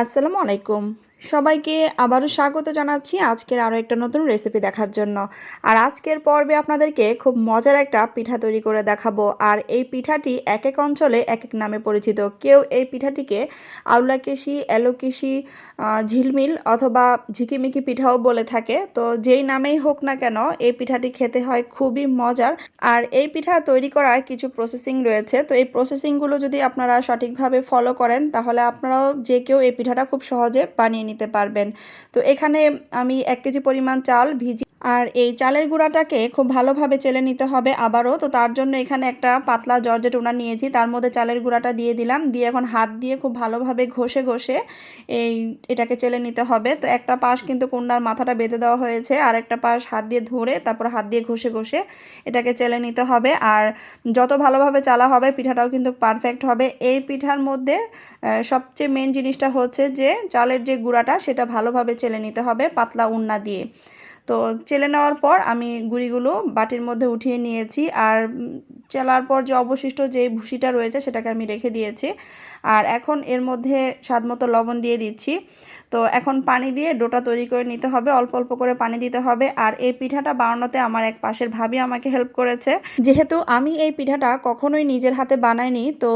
আসসালামু আলাইকুম। সবাইকে আবারও স্বাগত জানাচ্ছি আজকের আরও একটা নতুন রেসিপি দেখার জন্য। আর আজকের পর্বে আপনাদেরকে খুব মজার একটা পিঠা তৈরি করে দেখাবো। আর এই পিঠাটি এক এক অঞ্চলে এক এক নামে পরিচিত। কেউ এই পিঠাটিকে আউলাকেশি এলোকেশি ঝিলমিল অথবা ঝিকিমিকি পিঠাও বলে থাকে। তো যেই নামেই হোক না কেন, এই পিঠাটি খেতে হয় খুবই মজার। আর এই পিঠা তৈরি করার কিছু প্রসেসিং রয়েছে। তো এই প্রসেসিংগুলো যদি আপনারা সঠিকভাবে ফলো করেন, তাহলে আপনারাও যে কেউ এই পিঠাটা খুব সহজে বানিয়ে নিতে পারবেন। তো এখানে আমি এক কেজি পরিমাণ চাল ভিজি আর এই চালের গুঁড়াটাকে খুব ভালোভাবে চেলে নিতে হবে আবারও। তো তার জন্য এখানে একটা পাতলা জর্জেট উনা নিয়েছি। তার মধ্যে চালের গুঁড়াটা দিয়ে দিলাম। দিয়ে এখন হাত দিয়ে খুব ভালোভাবে ঘষে ঘষে এই এটাকে চেলে নিতে হবে। তো একটা পাশ কিন্তু কুন্ডার মাথাটা বেঁধে দেওয়া হয়েছে। আর একটা পাশ হাত দিয়ে ধরে তারপর হাত দিয়ে ঘষে ঘষে এটাকে চেলে নিতে হবে। আর যত ভালোভাবে চালা হবে, পিঠাটাও কিন্তু পারফেক্ট হবে। এই পিঠার মধ্যে সবচেয়ে মেন জিনিসটা হচ্ছে যে, চালের যে গুঁড়াটা, সেটা ভালোভাবে চেলে নিতে হবে পাতলা উন্না দিয়ে। তো চেলে নেওয়ার পর আমি গুঁড়িগুলো বাটির মধ্যে উঠিয়ে নিয়েছি আর চেলার পর যে অবশিষ্ট যে ভুসিটা রয়েছে সেটাকে আমি রেখে দিয়েছি। আর এখন এর মধ্যে স্বাদমতো লবণ দিয়ে দিচ্ছি। তো এখন পানি দিয়ে ডোটা তৈরি করে নিতে হবে, অল্প অল্প করে পানি দিতে হবে। আর এই পিঠাটা বানানোতে আমার এক পাশের ভাবি আমাকে হেল্প করেছে। যেহেতু আমি এই পিঠাটা কখনোই নিজের হাতে বানাইনি, তো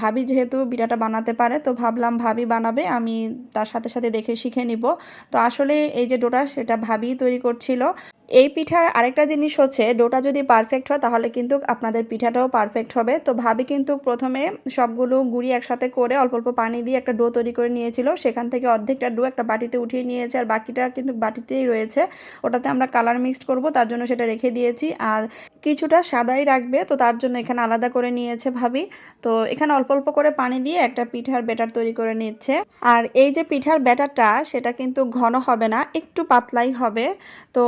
ভাবি যেহেতু পিঠাটা বানাতে পারে, তো ভাবলাম ভাবি বানাবে, আমি তার সাথে সাথে দেখে শিখে নিব। তো আসলে এই যে ডোটা, সেটা ভাবিই তৈরি করছিল। এই পিঠার আরেকটা জিনিস হচ্ছে, ডোটা যদি পারফেক্ট হয় তাহলে কিন্তু আপনাদের পিঠাটাও পারফেক্ট হবে। তো ভাবি কিন্তু প্রথমে সবগুলো গুঁড়ি একসাথে করে অল্প অল্প পানি দিয়ে একটা ডো তৈরি করে নিয়েছিল। সেখান থেকে অর্ধেকটা ডো একটা বাটিতে উঠিয়ে নিয়েছে আর বাকিটা কিন্তু বাটিতেই রয়েছে। ওটাতে আমরা কালার মিক্সড করব, তার জন্য সেটা রেখে দিয়েছি। আর কিছুটা সাদাই রাখবে, তো তার জন্য এখানে আলাদা করে নিয়েছে ভাবি। তো এখানে অল্প অল্প করে পানি দিয়ে একটা পিঠার ব্যাটার তৈরি করে নিচ্ছে। আর এই যে পিঠার ব্যাটারটা, সেটা কিন্তু ঘন হবে না, একটু পাতলাই হবে। তো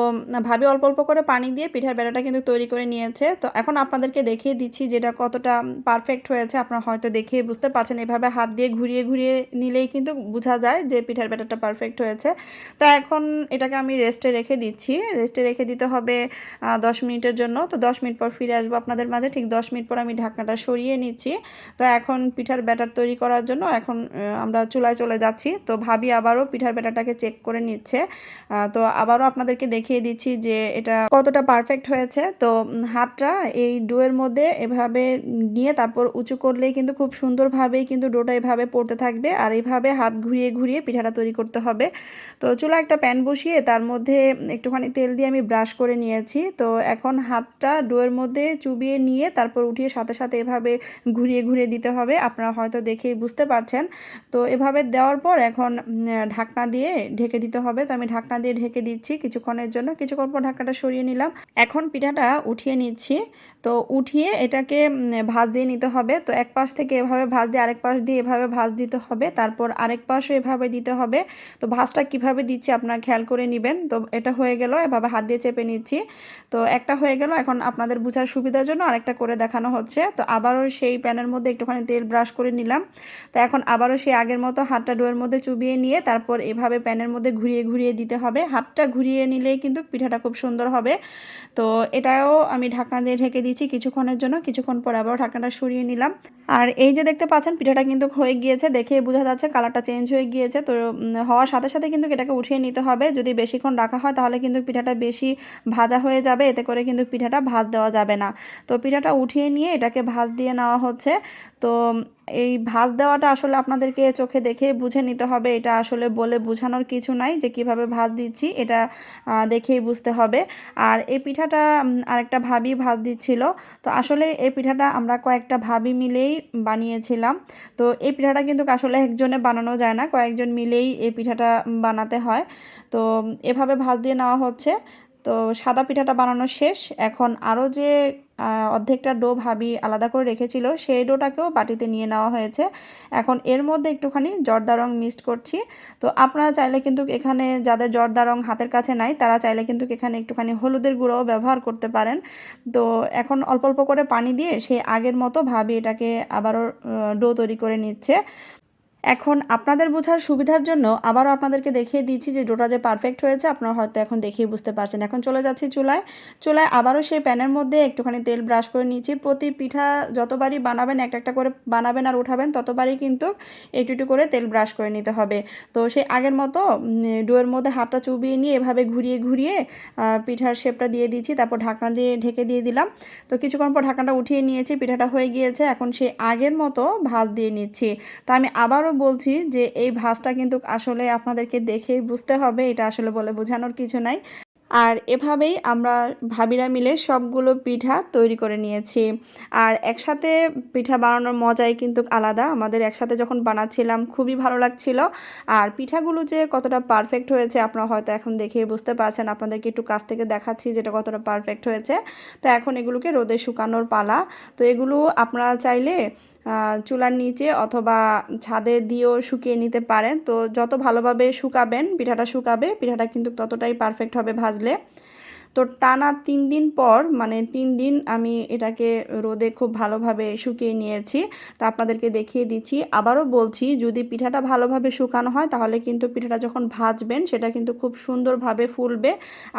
ভাবি অল্প অল্প করে পানি দিয়ে পিঠার ব্যাটারটা কিন্তু তৈরি করে নিয়েছে। তো এখন আপনাদেরকে দেখিয়ে দিচ্ছি যেটা কতটা পারফেক্ট হয়েছে। আপনারা হয়তো দেখে বুঝতে পারছেন এভাবে হাত দিয়ে ঘুরিয়ে ঘুরিয়ে নিলেই কিন্তু বোঝা যায় যে পিঠার ব্যাটারটা পারফেক্ট হয়েছে। তো এখন এটাকে আমি রেস্টে রেখে দিচ্ছি। রেস্টে রেখে দিতে হবে দশ মিনিটের জন্য। তো দশ মিনিট পর ফিরে আসব আপনাদের মাঝে। ঠিক দশ মিনিট পর আমি ঢাকনাটা সরিয়ে নিচ্ছি। তো এখন পিঠার ব্যাটার তৈরি করার জন্য এখন আমরা চুলায় চলে যাচ্ছি। তো ভাবি আবারও পিঠার ব্যাটারটাকে চেক করে নিচ্ছে। তো আবারও আপনাদেরকে দেখিয়ে দিচ্ছি যে এটা কতটা পারফেক্ট হয়েছে। তো হাতটা এই ডোয়ের মধ্যে এভাবে নিয়ে তারপর উঁচু করলেই কিন্তু খুব সুন্দরভাবেই কিন্তু ডোটা এভাবে পড়তে থাকবে। আর এইভাবে হাত ঘুরিয়ে ঘুরিয়ে পিঠাটা তৈরি করতে হবে। তো চুলা একটা প্যান বসিয়ে তার মধ্যে একটুখানি তেল দিয়ে আমি ব্রাশ করে নিয়েছি। তো এখন হাতটা ডোয়ের মধ্যে চুবিয়ে নিয়ে তারপর উঠিয়ে সাথে সাথে এভাবে ঘুরিয়ে ঘুরিয়ে দিতে হবে। আপনারা হয়তো দেখেই বুঝতে পারছেন। তো এভাবে দেওয়ার পর এখন ঢাকনা দিয়ে ঢেকে দিতে হবে। তো আমি ঢাকনা দিয়ে ঢেকে দিচ্ছি কিছুক্ষণের জন্য। কিছুক্ষণ পর ঢাকনাটা সরিয়ে নিলাম। এখন পিঠাটা উঠিয়ে নিচ্ছি। তো উঠিয়ে এটাকে ভাঁজ দিয়ে নিতে হবে। তো এক পাশ থেকে এভাবে ভাঁজ দিয়ে আরেক পাশ দিয়ে এভাবে ভাঁজ দিতে হবে। তারপর আরেক পাশও এভাবে দিতে হবে। তো ভাঁজটা কীভাবে দিচ্ছি আপনারা খেয়াল করে নেবেন। তো এটা হয়ে গেল, এভাবে হাত দিয়ে চেপে নিচ্ছি। তো একটা হয়ে গেল, এখন আপনাদের বোঝার সুবিধার জন্য আরেকটা করে দেখানো হচ্ছে। তো আবারও সেই প্যানের মধ্যে একটুখানি তেল ব্রাশ করে নিলাম। তো এখন আবারও সেই আগের মতো হাতটা ডোয়ের মধ্যে চুবিয়ে নিয়ে তারপর এভাবে প্যানের মধ্যে ঘুরিয়ে ঘুরিয়ে দিতে হবে। হাতটা ঘুরিয়ে নিলেই কিন্তু পিঠাটা খুব সুন্দর হবে। তো এটাও আমি ঢাকনা দিয়ে ঢেকে দিয়েছি কিছুক্ষণের জন্য। কিছুক্ষণ পর আবারও ঢাকনাটা সরিয়ে নিলাম। আর এই যে দেখতে পাচ্ছেন, পিঠাটা কিন্তু হয়ে গিয়েছে। দেখে বোঝা যাচ্ছে কালারটা চেঞ্জ হয়ে গিয়েছে। তো হওয়ার সাথে সাথে কিন্তু এটাকে উঠিয়ে নিতে হবে। যদি বেশিক্ষণ রাখা হয়, তাহলে কিন্তু পিঠাটা বেশি ভাজা হয়ে যাবে। এতে করে কিন্তু পিঠাটা ভাজ দেওয়া যাবে না। তো পিঠাটা উঠিয়ে নিয়ে এটাকে ভাজ দিয়ে নেওয়া হচ্ছে। তো এই ভাজ দেওয়াটা আসলে আপনাদেরকে চোখে দেখে বুঝে নিতে হবে। এটা আসলে বলে বোঝানোর কিছু নাই যে কীভাবে ভাজ দিচ্ছি, এটা দেখেই বুঝতে হবে। আর এই পিঠাটা আরেকটা ভাবি ভাজ দিচ্ছিল। তো আসলে এই পিঠাটা আমরা কয়েকটা ভাবি মিলেই বানিয়েছিলাম। তো এই পিঠাটা কিন্তু আসলে একজনে বানানো যায় না, কয়েকজন মিলেই এই পিঠাটা বানাতে হয়। তো এভাবে ভাজ দিয়ে নেওয়া হচ্ছে। তো সাদা পিঠাটা বানানো শেষ। এখন আরও যে অর্ধেকটা ডো ভাবি আলাদা করে রেখেছিল, সেই ডোটাকেও বাটিতে নিয়ে নেওয়া হয়েছে। এখন এর মধ্যে একটুখানি জর্দা রং মিক্সড করছি। তো আপনারা চাইলে কিন্তু এখানে যাদের জর্দা রং হাতের কাছে নাই, তারা চাইলে কিন্তু এখানে একটুখানি হলুদের গুঁড়োও ব্যবহার করতে পারেন। তো এখন অল্প অল্প করে পানি দিয়ে সে আগের মতো ভাবি এটাকে আবারও ডো তৈরি করে নিচ্ছে। এখন আপনাদের বোঝার সুবিধার জন্য আবারও আপনাদেরকে দেখিয়ে দিচ্ছি যে ডোটা যে পারফেক্ট হয়েছে, আপনারা হয়তো এখন দেখেই বুঝতে পারছেন। এখন চলে যাচ্ছি চুলায়। চুলায় আবারও সেই প্যানের মধ্যে একটুখানি তেল ব্রাশ করে নিয়েছি প্রতি পিঠা যতবারই বানাবেন, একটা একটা করে বানাবেন আর উঠাবেন, ততবারই কিন্তু একটু একটু করে তেল ব্রাশ করে নিতে হবে। তো সেই আগের মতো ডোয়ের মধ্যে হাতটা চুবিয়ে নিয়ে এভাবে ঘুরিয়ে ঘুরিয়ে পিঠার শেপটা দিয়ে দিচ্ছি। তারপর ঢাকনা দিয়ে ঢেকে দিয়ে দিলাম। তো কিছুক্ষণ পর ঢাকনাটা উঠিয়ে নিয়েছি। পিঠাটা হয়ে গিয়েছে। এখন সেই আগের মতো ভাজ দিয়ে নিচ্ছি। তো আমি আবারও বলছি যে এই ভাজটা কিন্তু আসলে আপনাদেরকে দেখেই বুঝতে হবে, এটা আসলে বলে বোঝানোর কিছু নাই। আর এভাবেই আমরা ভাবিরা মিলে সবগুলো পিঠা তৈরি করে নিয়েছি। আর একসাথে পিঠা বানানোর মজাই কিন্তু আলাদা। আমাদের একসাথে যখন বানাচ্ছিলাম, খুবই ভালো লাগছিল। আর পিঠাগুলো যে কতটা পারফেক্ট হয়েছে, আপনারা হয়তো এখন দেখেই বুঝতে পারছেন। আপনাদেরকে একটু কাছ থেকে দেখাচ্ছি যেটা কতটা পারফেক্ট হয়েছে। তো এখন এগুলোকে রোদে শুকানোর পালা। তো এগুলো আপনারা চাইলে চুলার নিচে অথবা ছাদে দিয়েও শুকিয়ে নিতে পারেন। তো যত ভালোভাবে শুকাবেন, পিঠাটা শুকাবে, পিঠাটা কিন্তু ততটাই পারফেক্ট হবে ভাজলে। তো টানা তিন দিন পর মানে তিন দিন আমি এটাকে রোদে খুব ভালোভাবে শুকিয়ে নিয়েছি। তা আপনাদেরকে দেখিয়ে দিচ্ছি। আবারও বলছি, যদি পিঠাটা ভালোভাবে শুকানো হয়, তাহলে কিন্তু পিঠাটা যখন ভাজবেন, সেটা কিন্তু খুব সুন্দরভাবে ফুলবে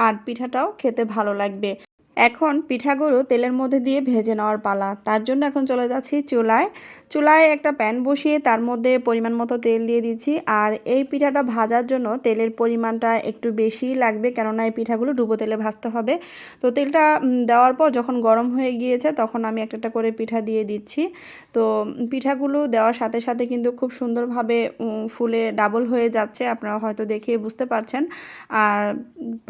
আর পিঠাটাও খেতে ভালো লাগবে। এখন পিঠাগুলো তেলের মধ্যে দিয়ে ভেজে নেওয়ার পালা। তার জন্য এখন চলে যাচ্ছি চুলায়। চুলায় একটা প্যান বসিয়ে তার মধ্যে পরিমাণ মতো তেল দিয়ে দিচ্ছি। আর এই পিঠাটা ভাজার জন্য তেলের পরিমাণটা একটু বেশি লাগবে, কেননা এই পিঠাগুলো ডুবো তেলে ভাজতে হবে। তো তেলটা দেওয়ার পর যখন গরম হয়ে গিয়েছে তখন আমি একটা একটা করে পিঠা দিয়ে দিচ্ছি। তো পিঠাগুলো দেওয়ার সাথে সাথে কিন্তু খুব সুন্দরভাবে ফুলে ডাবল হয়ে যাচ্ছে। আপনারা হয়তো দেখে বুঝতে পারছেন। আর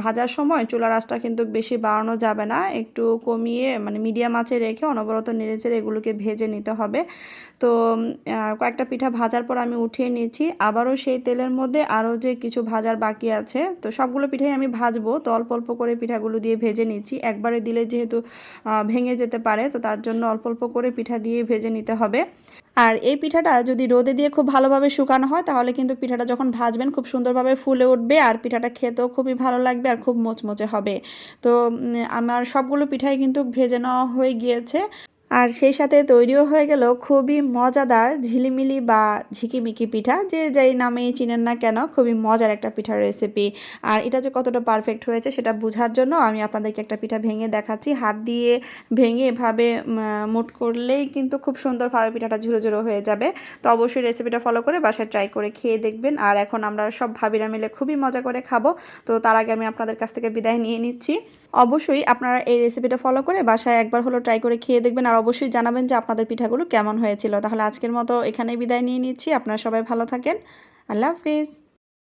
ভাজার সময় চুলার আঁচটা কিন্তু বেশি বাড়ানো যাবে না। একটু কমিয়ে মানে মিডিয়াম আঁচে রেখে অনবরত নেড়েচেড়ে এগুলোকে ভেজে নিতে হবে। তো কয়েকটা পিঠা ভাজার পর আমি উঠিয়ে নিয়েছি আবারও সেই তেলের মধ্যে আরও যে কিছু ভাজার বাকি আছে, তো সবগুলো পিঠাই আমি ভাজবো। তো অল্প অল্প করে পিঠাগুলো দিয়ে ভেজে নিচ্ছি। একবারে দিলে যেহেতু ভেঙে যেতে পারে, তো তার জন্য অল্প অল্প করে পিঠা দিয়ে ভেজে নিতে হবে। আর এই পিঠাটা যদি রোদে দিয়ে খুব ভালোভাবে শুকানো হয়, তাহলে কিন্তু পিঠাটা যখন ভাজবেন খুব সুন্দরভাবে ফুলে উঠবে আর পিঠাটা খেতেও খুবই ভালো লাগবে আর খুব মোচমোচে হবে। তো আমার সবগুলো পিঠাই কিন্তু ভেজে নেওয়া হয়ে গিয়েছে। আর সেই সাথে তৈরিও হয়ে গেল খুবই মজাদার ঝিলিমিলি বা ঝিকিমিকি পিঠা। যে যেই নামেই চিনেন না কেন, খুবই মজার একটা পিঠার রেসিপি আর এটা যে কতটা পারফেক্ট হয়েছে সেটা বোঝার জন্য আমি আপনাদেরকে একটা পিঠা ভেঙে দেখাচ্ছি। হাত দিয়ে ভেঙে এভাবে মুট করলেই কিন্তু খুব সুন্দরভাবে পিঠাটা ঝুরো ঝুরো হয়ে যাবে। তো অবশ্যই রেসিপিটা ফলো করে বাসায় ট্রাই করে খেয়ে দেখবেন। আর এখন আমরা সব ভাবিরা মিলে খুবই মজা করে খাব। তো তার আগে আমি আপনাদের কাছ থেকে বিদায় নিয়ে নিচ্ছি। অবশ্যই আপনারা এই রেসিপিটা ফলো করে বাসায় একবার হলো ট্রাই করে খেয়ে দেখবেন আর অবশ্যই জানাবেন যে আপনাদের পিঠাগুলো কেমন হয়েছিল। তাহলে আজকের মতো এখানেই বিদায় নিয়ে নিচ্ছি। আপনারা সবাই ভালো থাকেন। আল্লাহ হাফিজ।